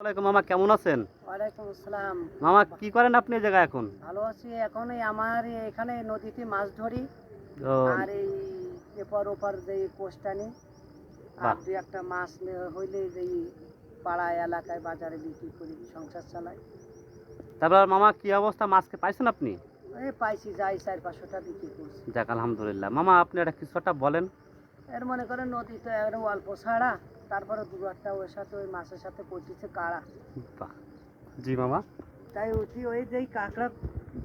মামা কেমন আছেন? ওয়ালাইকুম আসসালাম। মামা কি করেন আপনি এই জায়গায় এখন? ভালো আছি এখন আমার এখানে নদীতে মাছ ধরি। আর এই এপার ওপার যে কোষ্টানি আর দুই একটা মাছ হইলে এই পাড়া এলাকায় বাজারে বিক্রি করি সংসার চালাই। তারপর মামা কি অবস্থা? মাছকে পাইছেন আপনি? এই পাইছি যাই চার পাঁচশোটা বিক্রি করছি। যাক আলহামদুলিল্লাহ। মামা আপনি একটা কিছু একটা বলেন। এর মনে করেন নদী তো একদম অল্প ছাড়া তারপরে দু একটা ওর সাথে ওই মাছের সাথে পড়তেছে কাড়া। জি মামা? তাই অতি ওই যেই কাঁকড়া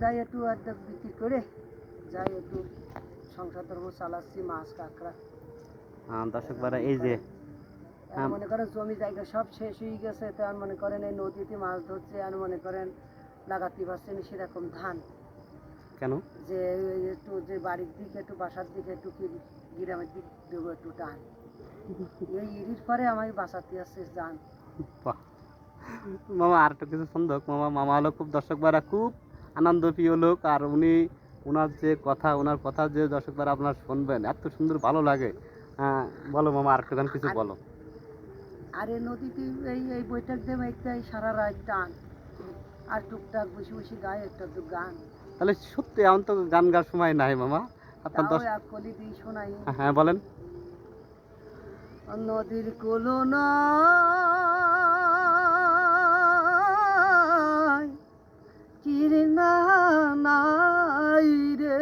যাই একটু অর্ধেক বিক্রি করে যাই একটু সংসার ধর্ম চালাচ্ছি মাছ কাঁকড়া। দর্শক বারা এই যে মনে করেন জমি জায়গা সব শেষ হয়ে গেছে তো আর মনে করেন এই নদীতে মাছ ধরছে আর মনে করেন লাগাতে পারছেন সেরকম ধান। কেন? যে একটু যে বাড়ির দিকে একটু বাসার দিকে একটু গ্রামের দিক দেবো একটু টান। এই ইরির পরে আমাকে বাঁচাতে আসছে যান মামা আর একটা কিছু সন্দেহ মামা মামা হলো খুব দর্শক বারা খুব আনন্দ প্রিয় লোক। আর উনি ওনার যে কথা ওনার কথা যে দর্শক বারা আপনার শুনবেন এত সুন্দর ভালো লাগে। আহ, বলো মামা আর একটু কিছু বলো। আর এই নদীতে এই এই বইটাক দেবে একটাই সারা রাত টান। আর টুকটাক বসে বসে গায়ে একটা দু গান। তাহলে সত্যি এখন তো গান গাওয়ার সময় নাই মামা। আপনার দশ কলি শোনাই। হ্যাঁ বলেন। নদীর চিরনা নাই রে।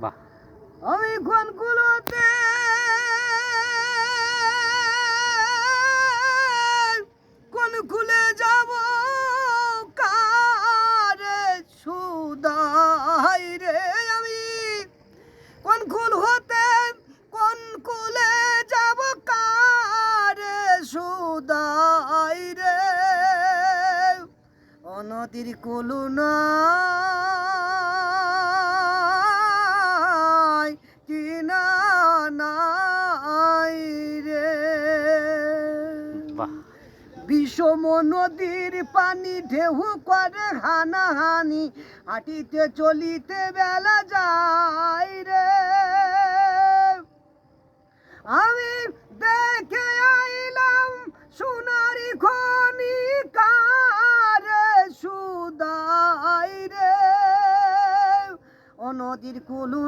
বাহ। আমি কোন সুদাই রে। অনতির কুলু নাই কিনা নাই রে। বাহ। বিষম নদীর পানি ঢেউ করে হানাহানি হাঁটিতে চলিতে বেলা যায় রে। নদীর কুলু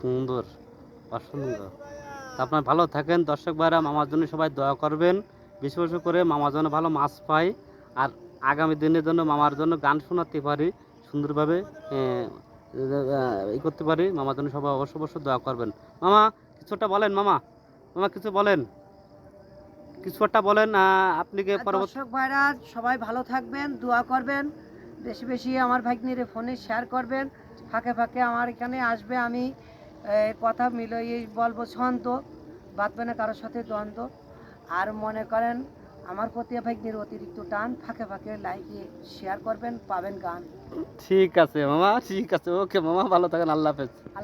সুন্দর, অসুন্দর। আপনার ভালো থাকেন, দর্শক ভাইরা, মামার জন্য সবাই দয়া করবেন। বিশেষ বেশি করে মামার জন্য ভালো মাছ পাই। আর আগামী দিনের জন্য মামার জন্য গান শোনাতে পারি, সুন্দরভাবে ই করতে পারি। মামার জন্য সবাই অবশ্য অবশ্যই দয়া করবেন। মামা কিছুটা বলেন, মামা। মামা, কিছু বলেন। কিছু একটা বলেন আপনি কি দর্শক ভাইরা সবাই ভালো থাকবেন দোয়া করবেন বেশি বেশি আমার ভাগ্নিরে ফোনে শেয়ার করবেন ফাঁকে ফাঁকে আমার এখানে আসবে আমি কথা মিলিয়ে বলব শান্ত বাঁধবে না কারোর সাথে দ্বন্দ্ব। আর মনে করেন আমার প্রতি ভাগ্নির অতিরিক্ত টান ফাঁকে ফাঁকে লাইকে শেয়ার করবেন পাবেন গান। ঠিক আছে মামা ঠিক আছে ওকে মামা ভালো থাকেন আল্লাহ হাফেজ।